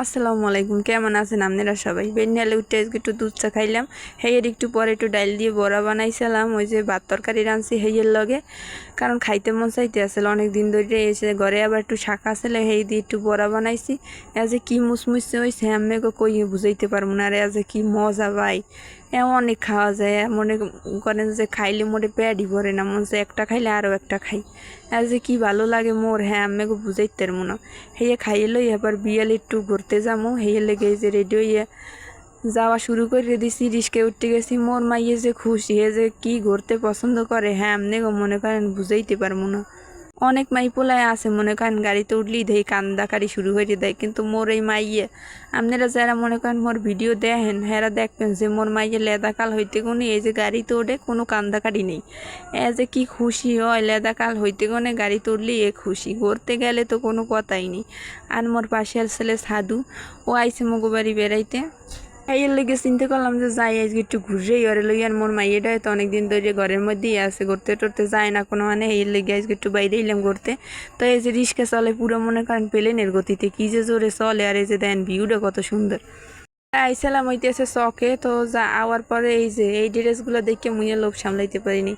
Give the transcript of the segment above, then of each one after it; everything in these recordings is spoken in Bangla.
আসসালামু আলাইকুম, কেমন আছেন আপনারা সবাই? বেনিয়ালে উঠে আজকে একটু দুধ চা খাইলাম। হেয়ের একটু পরে একটু ডাইল দিয়ে বড়া বানাইছিলাম, ওই যে ভাত তরকারি রাঁধছি হেয়ের লগে। কারণ খাইতে মন চাইতে আসলে অনেক দিন ধরে এসে ঘরে আবার একটু শাখা আসলে হেই দিয়ে একটু বড়া বানাইছি। এ যে কি মুসমুসে হয়েছে আমি কই বুঝাইতে পারব না আর এ যে কি মজা ভাই। অনেক খাওয়া যায়। মনে করেন যে খাইলে মোটে পেটই ভরে না, মনে একটা খাইলে আরও একটা খাই। আর যে কী ভালো লাগে মোর হ্যাঁ আমি বুঝাইতে পারব না। হেয়ে খাইয়ে লই এবার বিয়ালে একটু ঘুরতে যাব হেয়ে লেগে যে রেডি হইয়া যাওয়া শুরু করে দিছি, রিস্কে উঠতে গেছি। মোর মাইয়ে যে খুশি হে যে কী ঘুরতে পছন্দ করে হ্যাঁ আমনে মনে করেন বুঝাইতে পারব না। অনেক মাই পোলায় আছে, মনে করেন গাড়িতে উঠলেই দেই কান্দাকারি শুরু হয়ে দেয়। কিন্তু মোর এই মাইয়ে, আপনারা যারা মনে করেন মোর ভিডিও দেখেন, হেরা দেখবেন যে মোর মাইয়ে লেদাকাল হইতে কোনো এই যে গাড়িতে ওঠে, কোনো কান্দাকারি নেই। এ যে কি খুশি হয়, লেদাকাল হইতে কোনে গাড়িতে উঠলেই এ খুশি, ঘুরতে গেলে তো কোনো কথাই নেই। আর মোর পাশের ছেলে সাধু, ও আইসে মগো বাড়ি বেড়াইতে। এই লেগে চিন্তা করলাম যে যাই, আজকে একটু ঘুরেই ওরে লই আর মোর মাইয়েটা তো অনেকদিন ধরে ঘরের মধ্যেই আছে, ঘুরতে টরতে যায় না কোনো মানে এই লেগে আজকে একটু বাইরে এলাম ঘুরতে। তো এই যে রিক্সা চলে, পুরো মনে করেন প্লেনের গতিতে, কী যে জোরে চলে, আর এই যে দেন ভিউটা কত সুন্দর। আইসালাম হইতেছে শখে তো যা, আওয়ার পরে এই যে, এই ড্রেসগুলো দেখে মুইয়ে লোভ সামলাইতে পারিনি।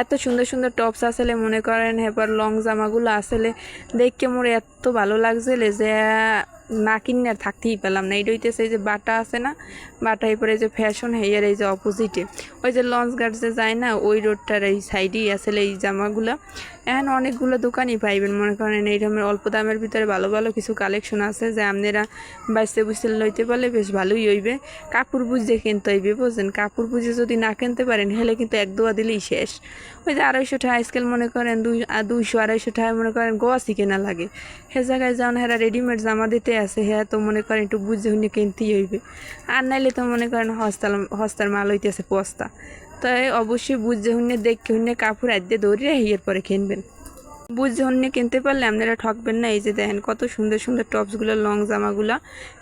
এত সুন্দর সুন্দর টপস আসলে মনে করেন, এবার লং জামাগুলো আসলে দেখে মোর এত ভালো লাগছিল যে না কিনে থাকতেই পেলাম না। এটা হইতেছে এই যে বাটা আছে না, বাটা এরপরে যে ফ্যাশন হেয়ার এই যে অপোজিটে ওই যে লঞ্চ গার্ড যে যায় না, ওই রোডটার এই সাইডেই আসলে এই জামাগুলো। এখন অনেকগুলো দোকানই পাইবেন, মনে করেন এই রকমের অল্প দামের ভিতরে ভালো ভালো কিছু কালেকশন আছে যে আপনারা বাইসে বুঝতে লইতে পারলে বেশ ভালোই হইবে। কাপড় বুঝে কিনতে হইবে, বুঝছেন? কাপড় বুঝে যদি না কিনতে পারেন, হেলে কিন্তু এক দোয়া দিলেই শেষ। ওই যে আড়াইশো টাকা আজকাল মনে করেন দুই দুইশো, আড়াইশো টাকা মনে করেন গোয়াসি কেনা লাগে। সে জায়গায় যান, হেরা রেডিমেড জামা দিতে আছে হ্যাঁ তো মনে করেন একটু বুঝে হুনে কিনতেই হইবে। আর নাইলে তো মনে করেন হস্তাল, হস্তার মাল হইতেছে পস্তা। তাই অবশ্যই বুঝে হুনে দেখে হুনে কাপড় আদ্যে দৌড়িয়ে হিয়ের পরে কিনবেন। বুঝে হুনে কিনতে পারলে আপনারা ঠকবেন না। এই যে দেখেন কত সুন্দর সুন্দর টপসগুলো, লং জামাগুলো।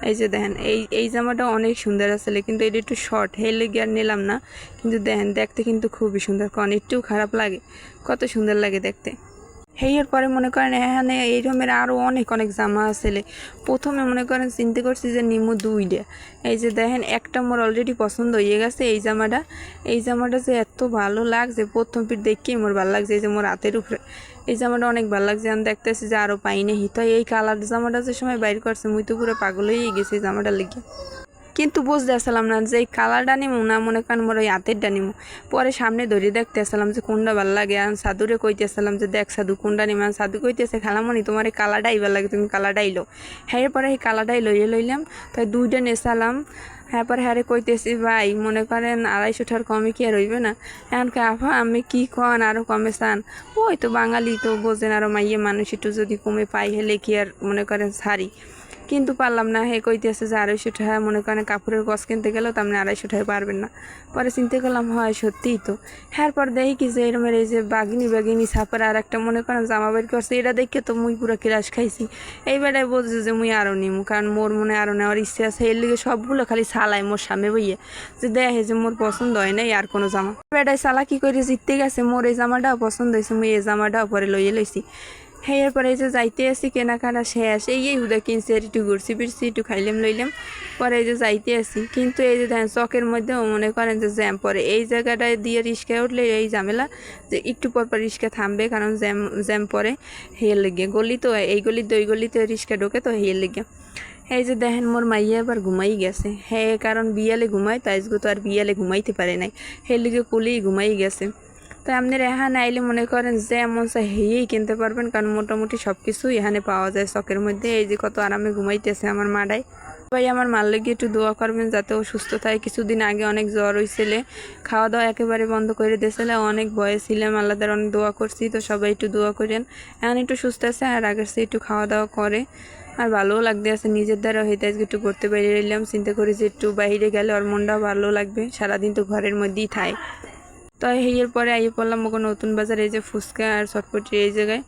এই যে দেখেন, এই এই জামাটা অনেক সুন্দর আসলে, কিন্তু এটা একটু শর্ট হেলে গিয়ে নিলাম না। কিন্তু দেখেন, দেখতে কিন্তু খুবই সুন্দর, কারণ একটু খারাপ লাগে। কত সুন্দর লাগে দেখতে। হেয়ের পরে মনে করেন এখানে এই রকমের আরও অনেক অনেক জামা আসলে। প্রথমে মনে করেন চিন্তা করছি যে নিমু দুইটা। এই যে দেখেন, একটা মোর অলরেডি পছন্দ হয়ে গেছে এই জামাটা। এই জামাটা যে এত ভালো লাগছে, প্রথম পিঠ দেখেই মোর ভালো লাগছে। এই যে মোর হাতের উপরে। এই জামাটা অনেক ভালো লাগছে, আমি দেখতেছি যে আরও পাইনি হিত। এই কালার জামাটা যে সময় বাইর করছে, মুই তো পুরো পাগল হয়ে গেছে এই জামাটা লেগে। কিন্তু বুঝতে আসলাম না যে এই কালারটা নিমু না মনে করেন মোর ওই হাতেরটা নিমু। পরে সামনে ধরে দেখতে আসলাম যে কোনটা ভালো লাগে। আর সাধুরে কইতে আসলাম যে দেখ সাধু কোনটা নিম। আর সাধু কইতেছে খালামনি তোমার এই কালারটাই ভালো লাগে, তুমি কালারটাই লো হ্যাঁ পরে এই কালারটাই লইয়ে লইলাম তাই দুইটা নেশালাম হ্যাঁ পরে হ্যারে কইতেছি, ভাই, মনে করেন আড়াইশো টাকার কমে কি আর হইবে না? এখন আফা, আমি কি কন আরও কমে চান? ওই তো বাঙালি তো বোঝেন আরও মাইয়ে মানুষ একটু যদি কমে পাই হলে কি আর মনে করেন সারি। কিন্তু পারলাম না। হে কইতেছে যে আড়াইশো টাকা, মনে করেন কাপড়ের গছ কিনতে গেলেও তো আপনি আড়াইশো টাকা পারবেন না। পরে চিন্তা করলাম হয় সত্যিই তো। হ্যাঁ পর দেখি কি যে এরমের এই যে বাগিনি বাগিনি ছাপার আর একটা মনে করেন জামা বের করছে, এটা দেখে তো মুই পুরো কিরাস খাইছি। এই বেটায় বলছে যে মুই আরও নিমু, কারণ মোর মনে আরও নেওয়ার ইচ্ছে আছে। এর লিগে সবগুলো খালি সালাই মোর সামনে বইয়ে। যে দেখে যে মোর পছন্দ হয় নাই আর কোনো জামা। বেটায় সালা কি করে জিততে গেছে, মোর এই জামাটাও পছন্দ হয়েছে মুই এই জামাটাও পরে লইয়ে লইছি। হ্যাঁ এরপরে এই যে যাইতে আসি, কেনাকাটা শেষ। এই এই হুদা কিনছে একটু ঘুরছি ফিরছি, একটু খাইলাম, লইলাম। পরে এই যে যাইতে আসি। কিন্তু এই যে দেখেন, চকের মধ্যেও মনে করেন যে জ্যাম পরে এই জায়গাটায় দিয়ে রিক্সায় উঠলে এই ঝামেলা যে একটু পর পর রিক্সা থামবে, কারণ জ্যাম জ্যাম পরে হেয়ে লেগে। গলি তো, এই গলিতে ওই গলিতে রিক্সা ঢোকে তো হেয়ে লেগে। এই যে দেখেন, মোর মাইয়া আবার ঘুমাই গেছে। হ্যাঁ কারণ বিয়ালে ঘুমাই তো আজকে তো আর বিয়ালে ঘুমাইতে পারে নাই। হে লিগে কুলেই ঘুমাই গেছে। তো আপনার এখানে আইলে মনে করেন যে এমন চা হেয়েই কিনতে পারবেন, কারণ মোটামুটি সব কিছুই এখানে পাওয়া যায় শখের মধ্যে। এই যে কত আরামে ঘুমাইতেছে আমার মাডাই। ভাই, আমার মার লেগে একটু দোয়া করবেন যাতে ও সুস্থ থাকে। কিছুদিন আগে অনেক জ্বর হয়েছিলে খাওয়া দাওয়া একেবারে বন্ধ করে দিয়েছিলে, অনেক বয়স ছিলাম আল্লাহদের অনেক দোয়া করছি, তো সবাই একটু দোয়া করেন। এখন একটু সুস্থ আছে, আর আগের সে একটু খাওয়া দাওয়া করে। আর ভালোও লাগতে আছে, নিজের দ্বারা হইতে আজকে একটু করতে বাইরে এলাম। চিন্তা করি যে একটু বাইরে গেলে ওর মনটাও ভালো লাগবে, সারাদিন তো ঘরের মধ্যেই থাকে। তো এর পরে আইয়ে পড়লাম ওখানে নতুন বাজার, এই যে ফুচকা আর চটপটি এই জায়গায়।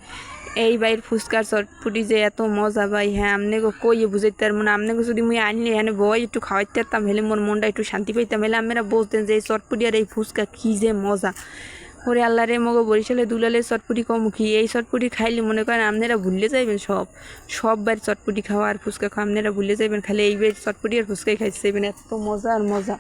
এই বাইর ফুচকা আর চটপটি যে এত মজা ভাই হ্যাঁ আমনে গো কই বুঝাইতে পারব না। আমনে যদি মুই আনলে এখানে বই একটু খাওয়াইতে পারতাম, হেলে মোর মনটা একটু শান্তি পাইতাম। হেলে আমরা বলতেন যে এই চটপটি আর এই ফুচকা কী যে মজা। ওরে আল্লাহ রে, মগো বরিশালে দুলালে চটপুটি কমুখী এই চটপুটি খাইলে মনে করেন আপনারা ভুলে যাইবেন সব। সব বার চটপুটি খাওয়া আর ফুচকা খাওয়া আপনারা ভুলে যাইবেন। খালি এই বার চটপুটি আর ফুচকাই খাইতে যাইবেন এত মজা আর মজা।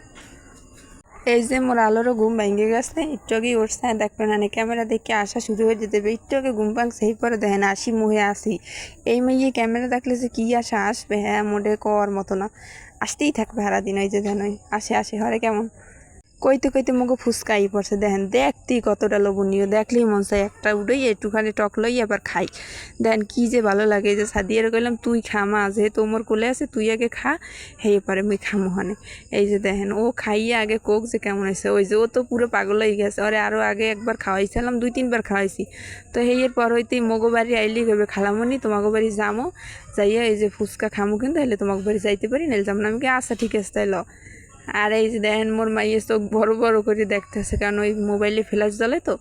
এই যে মোর আলোরও ঘুম ভেঙে গেছে আগে উঠছে দেখবে না ক্যামেরা দেখে আসা শুরু হয়ে যেতে হবে আগে ঘুম ভাঙছে সেই পরে দেখেন আসি মুহে আসি এই মেয়ে ক্যামেরা দেখলে যে কী আসা আসবে? হ্যাঁ মোটে কর মতো না। আসতেই থাকবে হারাদিন ওই যে যেন আসে আসে হরে কেমন? কইতে কইতে মুখে ফুসকাই পড়ছে। দেখেন দেখতেই কতটা লোভনীয়। দেখলেই মন চাই একটা উঠেই একটুখানি টক লই আবার খাই। দেখেন, কি যে ভালো লাগে যে সাদিয়ার কইলাম, তুই খা মা, যেহেতু মোর কোলে আছে, তুই আগে খা হেই পরে মুই খামো হানে। এই যে দেখেন, ও খাইয়ে আগে কোক যে কেমন হয়েছে ওই যে ও তো পুরো পাগল হয়ে গেছে। ওরে আরও আগে একবার খাওয়াইছিলাম, দুই তিনবার খাওয়াইছি। তো হেয়ের পর হইতেই মগো বাড়ি আইলি কবে খালামনি তোমাকে বাড়ি যামো। যাইয়া এই যে ফুচকা খামো কিন্তু হলে তোমাকে বাড়ি যাইতে পারি নাহলে যাম না। আমি কি আচ্ছা ঠিক আছে, তাই ল। আর এই যে দেখেন, মোর মাইয়ে চোখ বড় বড় করে দেখতেছে, কারণ ওই মোবাইলে ফ্ল্যাশ জ্বলে তো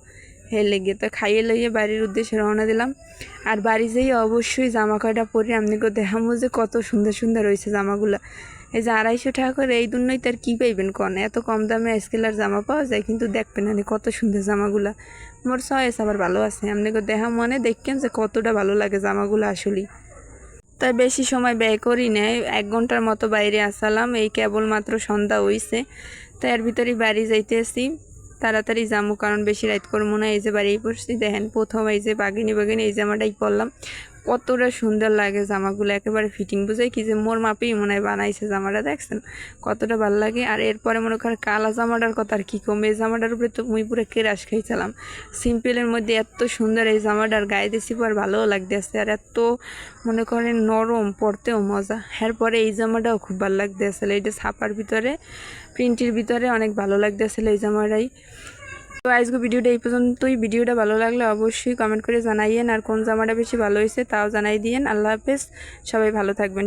হে লেগে তো খাইয়ে লইয়ে বাড়ির উদ্দেশ্যে রওনা দিলাম। আর বাড়ি যেয়ে অবশ্যই জামা কয়টা পরে আপনাকে দেখামো যে কত সুন্দর সুন্দর হয়েছে জামাগুলো। এই যে আড়াইশো টাকা করে এই দুনই তার কী পাইবেন কন? এত কম দামে স্কেলার জামা পাওয়া যায়, কিন্তু দেখবেন না কত সুন্দর জামাগুলা। মোর চয়েস আবার ভালো আছে আপনি আপনাকে দেখা মনে দেখবেন যে কতটা ভালো লাগে জামাগুলো আসলেই। তাই বেশি সময় ব্যয় করি নাই। এক ঘণ্টার মতো বাইরে আসালাম, এই কেবলমাত্র সন্ধ্যা হইছে। তাই এর ভিতরে বাড়ি যাইতেছি। তাড়াতাড়ি যাব কারণ বেশি রাইত করব না। এই যে বাড়ি পড়ছি দেখেন প্রথম এই যে বাগিনি বাগিনি এই জামাটাই পরলাম। কতটা সুন্দর লাগে জামাগুলো, একেবারে ফিটিং বুঝাই কি যে মোর মাপেই মনে হয় বানাইছে জামাটা, দেখছেন? কতটা ভালো লাগে। আর এরপরে মনে করেন কালা জামাটার কথা আর কী কম, এই জামাটার উপরে তো মুই পুরো কেরাস খাইছিলাম। সিম্পলের মধ্যে এত সুন্দর এই জামাটার গায়ে দিছি পর ভালোও লাগতেছে, আর এত মনে করেন নরম, পরতেও মজা। এরপরে এই জামাটাও খুব ভালো আসলে এইটা ছাপার ভিতরে, প্রিন্টের ভিতরে অনেক ভালো লাগতে আসলে এই জামাটাই। তো আজকে ভিডিওটা এই পর্যন্তই। ভিডিওটা ভালো লাগলে অবশ্যই কমেন্ট করে জানাইয়েন, আর কোন জামাটা বেশি ভালো হয়েছে তাও জানাই দিয়েন। আল্লাহ হাফেজ, সবাই ভালো থাকবেন।